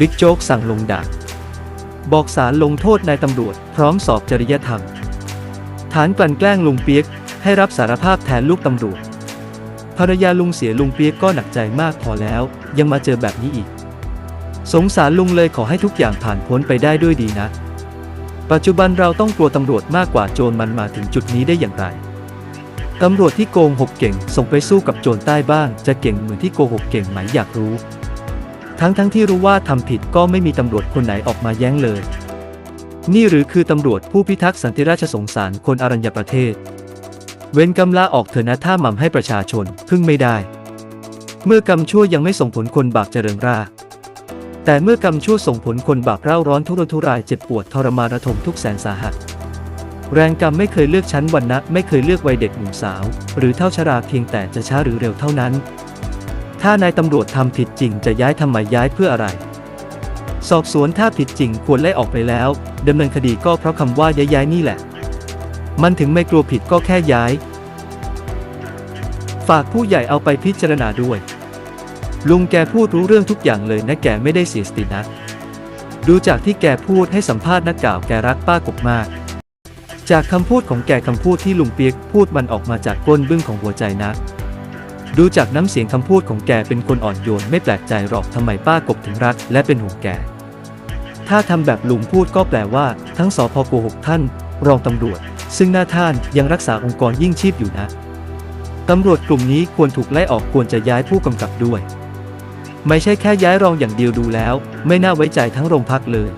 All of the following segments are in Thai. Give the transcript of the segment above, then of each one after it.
บิ๊กโจ๊กสั่งลงดาบบอกสารลงโทษนายตำรวจ พร้อมสอบจริยธรรม ฐานกลั่นแกล้งลุงเปียก ให้รับสารภาพแทนลูกตำรวจภรรยาลุงเสียลุงเปียกก็หนักใจมากพอแล้ว ยังมาเจอแบบนี้อีก สงสารลุงเลยขอให้ทุกอย่างผ่านพ้นไปได้ด้วยดีนะ ปัจจุบันเราต้องกลัวตำรวจมากกว่าโจรมันมาถึงจุดนี้ได้อย่างไรตำรวจที่โกงหกเก่ง ส่งไปสู้กับโจรใต้บ้าง จะเก่งเหมือนที่โกหกเก่งไหมอยากรู้ ทั้งทั้งที่รู้ว่าทำผิดก็ไม่มีตำรวจคนไหนออกมาแย้งเลย นี่หรือคือตำรวจผู้พิทักษ์สันติราชสงสารคนอรัญญประเทศ เว้นกำลาออกเถอะนะถ้าหม่ำให้ประชาชนพึ่งไม่ได้ เมื่อกรรมชั่วยังไม่ส่งผลคนบาปเจริญราแต่เมื่อกรรมชั่วส่งผลคนบาปเร่าร้อนทุรนทุรายเจ็บปวดทรมานระทมทุกแสนสาหัส แรงกรรมไม่เคยเลือกชั้นวรรณะไม่เคยเลือกวัยเด็กหนุ่มสาว หรือเท่าชราเพียงแต่จะช้าหรือเร็วเท่านั้น ถ้านายตำรวจทำผิดจริงจะย้ายทำไมย้ายเพื่ออะไร สอบสวนถ้าผิดจริงควรไล่ออกไปแล้วดำเนินคดีก็เพราะคำว่าย้ายย้ายนี่แหละ มันถึงไม่กลัวผิดก็แค่ย้าย ฝากผู้ใหญ่เอาไปพิจารณาด้วย ลุงแกพูดรู้เรื่องทุกอย่างเลยนะแกไม่ได้เสียสตินะดูจากที่แกพูดให้สัมภาษณ์นักข่าวแกรักป้ากบมาก จากคำพูดของแกคำพูดที่ลุงเปียกพูดมันออกมาจากก้นบึ้งของหัวใจนะ ดูจากน้ำเสียงคำพูดของแกเป็นคนอ่อนโยนไม่แปลกใจหรอกทำไมป้ากบถึงรักและเป็นห่วงแก ถ้าทำแบบลุงพูดก็แปลว่า ทั้งสพโกหกท่าน รองตำรวจ ซึ่งหน้าท่านยังรักษาองค์กรยิ่งชีพอยู่นะตำรวจกลุ่มนี้ควรถูกไล่ออกควรจะย้ายผู้กำกับด้วย ไม่ใช่แค่ย้ายรองอย่างเดียวดูแล้ว ไม่น่าไว้ใจทั้งโรงพักเลย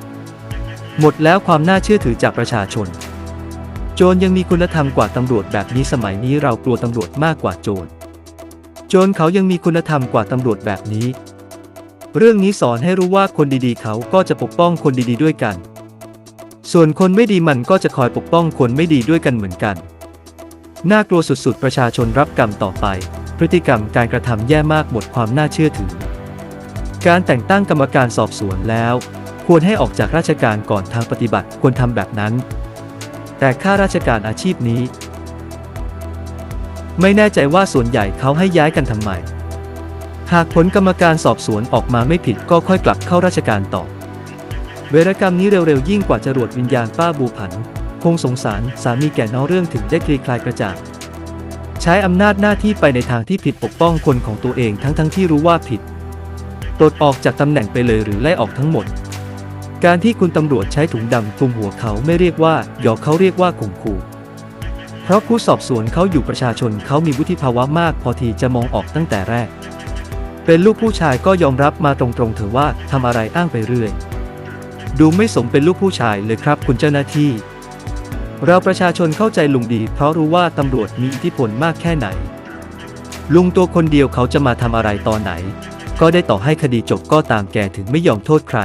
หมดแล้วความน่าเชื่อถือจากประชาชน โจรยังมีคุณธรรมกว่าตำรวจแบบนี้สมัยนี้เรากลัวตำรวจมากกว่าโจร โจรเขายังมีคุณธรรมกว่าตำรวจแบบนี้ เรื่องนี้สอนให้รู้ว่าคนดีๆ เขาก็จะปกป้องคนดีๆด้วยกัน ส่วนคนไม่ดีมันก็จะคอยปกป้องคนไม่ดีด้วยกันเหมือนกัน น่ากลัวสุดๆ ประชาชนรับกรรมต่อไป พฤติกรรมการกระทำแย่มากหมดความน่าเชื่อถือ การแต่งตั้งกรรมการสอบสวนแล้ว ควรให้ออกจากราชการก่อนทางปฏิบัติควรทำแบบนั้น แต่ข้าราชการอาชีพนี้ ไม่แน่ใจว่าส่วนใหญ่เขาให้ย้ายกันทำไม หากผลกรรมการสอบสวนออกมาไม่ผิดก็ค่อยกลับเข้าราชการต่อ เวรกรรมนี้เร็วๆ ยิ่งกว่าจรวดวิญญาณป้าบูผัน คงสงสารสามีแก่น้องเรื่องถึงได้คลี่คลายกระจ่างใช้อำนาจหน้าที่ไปในทางที่ผิดปกป้องคนของตัวเองทั้งทั้งๆที่รู้ว่าผิดปลดออกจากตำแหน่งไปเลยหรือไล่ออกทั้งหมด การที่คุณตำรวจใช้ถุงดำคลุมหัวเขาไม่เรียกว่าหยอกเขาเรียกว่าข่มขู่ เพราะผู้สอบสวนเขาอยู่ประชาชนเขามีวุฒิภาวะมากพอที่จะมองออกตั้งแต่แรก เป็นลูกผู้ชายก็ยอมรับมาตรงๆเถอะว่าทำอะไรอ้างไปเรื่อย ดูไม่สมเป็นลูกผู้ชายเลยครับคุณเจ้าหน้าที่ เราประชาชนเข้าใจลุงดี เพราะรู้ว่าตำรวจมีอิทธิพลมากแค่ไหน ลุงตัวคนเดียวเขาจะมาทำอะไรตอนไหน ก็ได้ต่อให้คดีจบก็ตามแกถึงไม่ยอมโทษใคร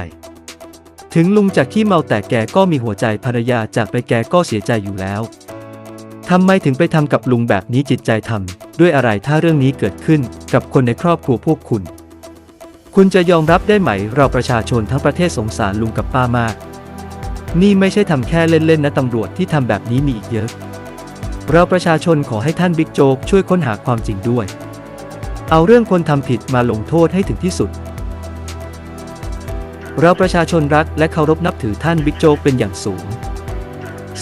ถึงลุงจากขี้เมาแต่แกก็มีหัวใจภรรยาจากไปแกก็เสียใจอยู่แล้ว ทำไมถึงไปทำกับลุงแบบนี้จิตใจทำด้วยอะไรถ้าเรื่องนี้เกิดขึ้นกับคนในครอบครัวพวกคุณ คุณจะยอมรับได้ไหม เราประชาชนทั้งประเทศสงสารลุงกับป้ามาก นี่ไม่ใช่ทำแค่เล่นๆนะตำรวจที่ทำแบบนี้มีอีกเยอะ เราประชาชนขอให้ท่านบิ๊กโจ๊กช่วยค้นหาความจริงด้วย เอาเรื่องคนทำผิดมาลงโทษให้ถึงที่สุด เราประชาชนรักและเคารพนับถือท่านบิ๊กโจ๊กเป็นอย่างสูง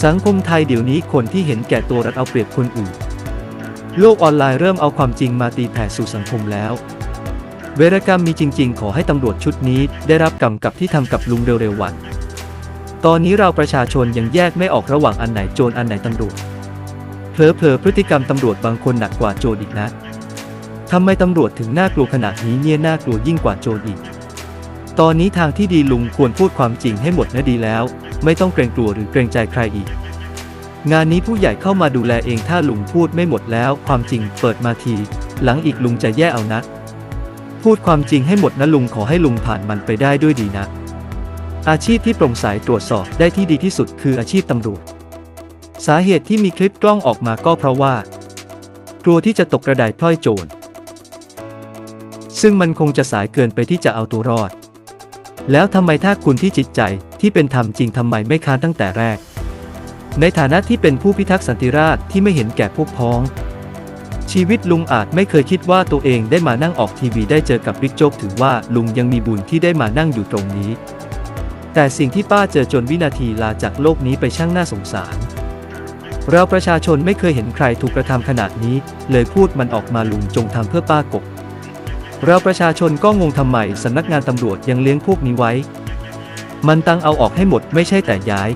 สังคมไทยเดี๋ยวนี้คนที่เห็นแก่ตัวรัดเอาเปรียบคนอื่น โลกออนไลน์เริ่มเอาความจริงมาตีแผ่สู่สังคมแล้ว เวรกรรมมีจริง ๆ ขอให้ตำรวจชุดนี้ได้รับกรรมกับที่ทำกับลุงเร็วๆวัน ตอนนี้เราประชาชนยังแยกไม่ออกระหว่างอันไหนโจรอันไหนตำรวจเผลอๆพฤติกรรมตำรวจบางคนหนักกว่าโจรอีกนะทำไมตำรวจถึงน่ากลัวขนาดนี้เนี่ยน่ากลัวยิ่งกว่าโจรอีก ตอนนี้ทางที่ดีลุงควรพูดความจริงให้หมดนะดีแล้ว ไม่ต้องเกรงกลัวหรือเกรงใจใครอีก งานนี้ผู้ใหญ่เข้ามาดูแลเองถ้าลุงพูดไม่หมดแล้ว ความจริงเปิดมาที หลังอีกลุงจะแย่เอานะพูดความจริงให้หมดนะลุงขอให้ลุงผ่านมันไปได้ด้วยดีนะ อาชีพที่โปร่งใสตรวจสอบได้ที่ดีที่สุดคืออาชีพตำรวจ สาเหตุที่มีคลิปกล้องออกมาก็เพราะว่า กลัวที่จะตกกระไดพลอยโจรซึ่งมันคงจะสายเกินไปที่จะเอาตัวรอด แล้วทำไมถ้าคุณที่จิตใจที่เป็นธรรมจริงทำไมไม่ค้านตั้งแต่แรก ในฐานะที่เป็นผู้พิทักษ์สันติราษฎร์ที่ไม่เห็นแก่พวกพ้อง ชีวิตลุงอาจไม่เคยคิดว่าตัวเองได้มานั่งออกทีวีได้เจอกับบิ๊กโจ๊กถือว่าลุงยังมีบุญที่ได้มานั่งอยู่ตรงนี้ แต่สิ่งที่ป้าเจอจนวินาทีลาจากโลกนี้ไปช่างน่าสงสาร เราประชาชนไม่เคยเห็นใครถูกกระทำขนาดนี้ เลยพูดมันออกมาลุงจงทำเพื่อป้ากบ เราประชาชนก็งงทำไมสำนักงานตำรวจยังเลี้ยงพวกนี้ไว้ มันตังเอาออกให้หมดไม่ใช่แต่ย้าย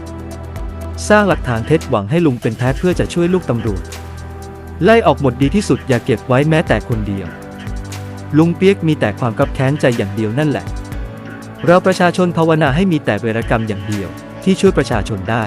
สร้างหลักฐานเท็จหวังให้ลุงเป็นแพ้เพื่อจะช่วยลูกตำรวจ ไล่ออกหมดดีที่สุดอย่าเก็บไว้แม้แต่คนเดียว ลุงเปียกมีแต่ความกับแค้นใจอย่างเดียวนั่นแหละ เราประชาชนภาวนาให้มีแต่เวรกรรมอย่างเดียวที่ช่วยประชาชนได้